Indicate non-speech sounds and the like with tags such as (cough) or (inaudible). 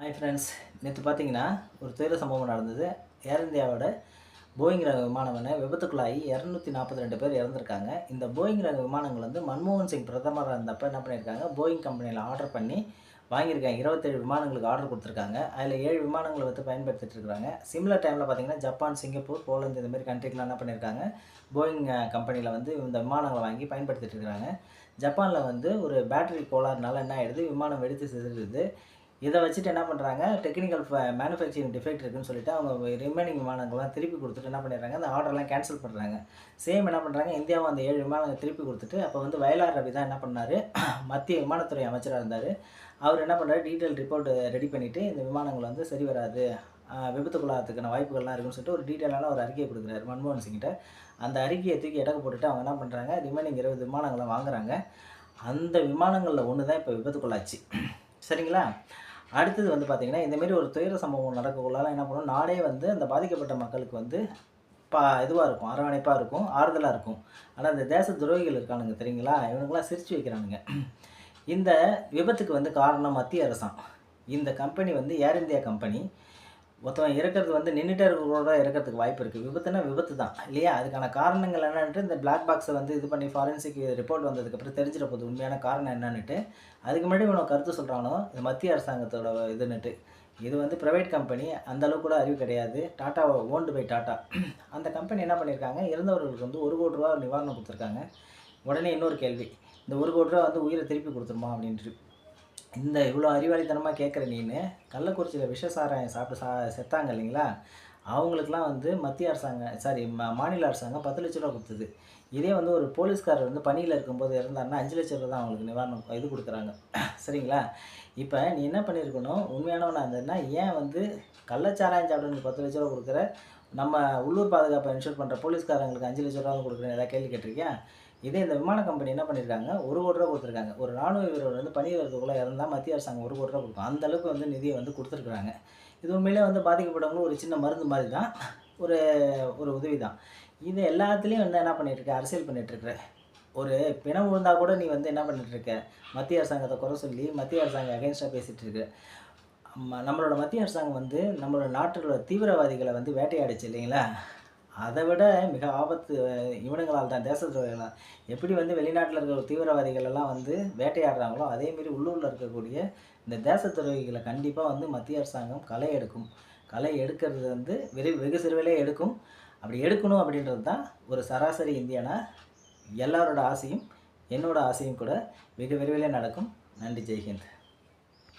Hi friends நேற்று பார்த்தீங்கன்னா ஒரு துயர சம்பவம் நடந்தது. ஏர் இந்தியாவோட போயிங் ரக விமானம்னு விபத்துக்குள்ளாகி இரநூத்தி நாற்பத்தி ரெண்டு பேர் இறந்துருக்காங்க. இந்த போயிங் ரக விமானங்கள் வந்து மன்மோகன் சிங் பிரதமராக இருந்தப்போ என்ன பண்ணியிருக்காங்க? போயிங் கம்பெனியில் ஆர்டர் பண்ணி வாங்கியிருக்காங்க. இருபத்தேழு விமானங்களுக்கு ஆர்டர் கொடுத்துருக்காங்க. அதில் ஏழு விமானங்களை வந்து பயன்படுத்திட்டு இருக்காங்க சிமிலர் டைமில் பார்த்தீங்கன்னா ஜப்பான் சிங்கப்பூர் போலந்து இந்த மாதிரி கண்ட்ரிக்கெலாம் என்ன பண்ணியிருக்காங்க? போயிங் கம்பெனியில் வந்து இந்த விமானங்களை வாங்கி பயன்படுத்திட்டு இருக்காங்க ஜப்பானில் வந்து ஒரு பேட்டரி கோளாறுனால என்ன ஆயிடுது? விமானம் வெடித்து சிதறிடுது. இதை வச்சுட்டு என்ன பண்ணுறாங்க டெக்னிக்கல் மேனுஃபேக்சரிங் டிஃபெக்ட் இருக்குன்னு சொல்லிட்டு அவங்க ரிமைனிங் விமானங்கள்லாம் திருப்பி கொடுத்துட்டு என்ன பண்ணிடுறாங்க? அந்த ஆர்டர்லாம் கேன்சல் பண்ணுறாங்க சேம் என்ன பண்ணுறாங்க இந்தியாவும் அந்த ஏழு விமானங்கள் திருப்பி கொடுத்துட்டு அப்போ வந்து வயலார் ரவி தான் என்ன பண்ணார்? (clears throat) மத்திய விமானத்துறை அமைச்சராக இருந்தார். அவர் என்ன பண்ணுறாரு டீட்டெயில் ரிப்போர்ட் ரெடி பண்ணிவிட்டு இந்த விமானங்கள் வந்து சரி வராது. ஆஹ் விபத்துக்குள்ளாகிறதுக்கான வாய்ப்புகள்லாம் இருக்குன்னு சொல்லிட்டு ஒரு டீட்டெயிலான ஒரு அறிக்கையை கொடுக்குறாரு மன்மோகன் சிங்கிட்ட அந்த அறிக்கையை தூக்கி இடக்கு போட்டுட்டு அவங்க என்ன பண்ணுறாங்க ரிமைனிங் இருபது விமானங்களை வாங்குறாங்க. அந்த விமானங்களில் ஒன்று தான் இப்போ விபத்துக்குள்ளாச்சு. (clears throat) சரிங்களா? அடுத்தது வந்து பார்த்திங்கன்னா இந்தமாரி ஒரு துயர சம்பவம் நடக்கக்குள்ளால என்ன பண்ணும்? நாடே வந்து அந்த பாதிக்கப்பட்ட மக்களுக்கு வந்து பா இதுவாக இருக்கும் அரவணைப்பாக இருக்கும் ஆறுதலாக இருக்கும். ஆனால் இந்த தேச துரோகிகள் இருக்கானுங்க தெரியுங்களா? இவனுங்களாம் சிரித்து வைக்கிறானுங்க. இந்த விபத்துக்கு வந்து காரணம் மத்திய அரசாங்கம் இந்த கம்பெனி வந்து ஏர் இந்தியா கம்பெனி ஒருத்தவன் இறக்கிறது வந்து நின்றுட்டே இருக்கிறோட இறக்கிறதுக்கு வாய்ப்பு இருக்குது விபத்துனா விபத்து தான் இல்லையா? அதுக்கான காரணங்கள் என்னன்ட்டு இந்த பிளாக் பாக்ஸை வந்து இது பண்ணி ஃபாரன்சிக் ரிப்போர்ட் வந்ததுக்கப்புறம் தெரிஞ்சிட போகுது. உண்மையான காரணம் என்னன்னுட்டு. அதுக்கு முன்னாடி இவனை கருத்து சொல்கிறானோ இது மத்திய அரசாங்கத்தோட இதுன்னுட்டு. இது வந்து ப்ரைவேட் கம்பெனி அந்த அளவுக்கு கூட அறிவு கிடையாது. Tata owned by Tata. அந்த கம்பெனி என்ன பண்ணியிருக்காங்க இறந்தவர்களுக்கு வந்து ஒரு கோடி ரூபா நிவாரணம் கொடுத்துருக்காங்க. உடனே இன்னொரு கேள்வி இந்த ஒரு கோடி ரூபா வந்து உயிரை திருப்பி கொடுத்துருமா அப்படின்ட்டு. இந்த இவ்வளோ அறிவாளித்தனமாக கேட்குற நீனு கள்ளக்குறிச்சியில் விஷ சாராயம் சாப்பிட்டு சா செத்தாங்க இல்லைங்களா? அவங்களுக்குலாம் வந்து மத்திய அரசாங்கம் சாரி மா மாநில அரசாங்கம் பத்து லட்ச ரூபா கொடுத்தது. இதே வந்து ஒரு போலீஸ்காரர் வந்து பணியில் இருக்கும்போது இறந்தாருன்னா அஞ்சு லட்ச ரூபா தான் அவங்களுக்கு நிவாரணம் இது கொடுக்குறாங்க. (clears throat) சரிங்களா? இப்போ நீ என்ன பண்ணியிருக்கணும்? உண்மையானவனாக இருந்ததுன்னா ஏன் வந்து கள்ளச்சாராயம் சாப்பிட்டு பத்து லட்ச ரூபா கொடுக்குற? நம்ம உள்ளூர் பாதுகாப்பை இன்ஷூர் பண்ணுற போலீஸ்காரங்களுக்கு அஞ்சு லட்ச ரூபா கொடுக்குறேன் ஏதாவது கேள்வி கேட்டிருக்கேன் இதே இந்த விமான கம்பெனி என்ன பண்ணியிருக்காங்க ஒரு கோடி ரூபா கொடுத்துருக்காங்க. ஒரு ராணுவ வீரர் வந்து பணி வரதுக்குள்ளே இறந்தால் மத்திய அரசாங்கம் ஒரு கோடி ரூபா கொடுக்கும். அந்த அளவுக்கு வந்து நிதியை வந்து கொடுத்துருக்குறாங்க. இது உண்மையிலே வந்து பாதிக்கப்பட்டவங்களும் ஒரு சின்ன மருந்து மாதிரி தான் ஒரு ஒரு உதவி தான் இது எல்லாத்துலேயும் வந்து என்ன பண்ணிட்டு இருக்க அரசியல் பண்ணிகிட்ருக்குற ஒரு பிணம் விழுந்தால் கூட நீ வந்து என்ன பண்ணிட்டுருக்க? மத்திய அரசாங்கத்தை குறை சொல்லி மத்திய அரசாங்கம் அகேன்ஸ்டாக பேசிகிட்டு இருக்க நம்மளோட மத்திய அரசாங்கம் வந்து நம்மளோட நாட்டோட தீவிரவாதிகளை வந்து வேட்டையாடுச்சு இல்லைங்களா? அதை விட மிக ஆபத்து அஹ், இவனுங்களால் தான் தேச எப்படி வந்து வெளிநாட்டில் இருக்கிற தீவிரவாதிகள் எல்லாம் வந்து வேட்டையாடுறாங்களோ அதேமாரி உள்ளூரில் இருக்கக்கூடிய இந்த தேச துரோகிகளை கண்டிப்பாக வந்து மத்திய அரசாங்கம் களை எடுக்கும். களை எடுக்கிறது வந்து வெறி வெகு சிறுவிலே எடுக்கும். அப்படி எடுக்கணும் அப்படின்றது தான் ஒரு சராசரி இந்தியனா எல்லாரோட ஆசையும் என்னோட ஆசையும் கூட வெகு விரைவிலே நடக்கும். நன்றி ஜெய்ஹிந்த்.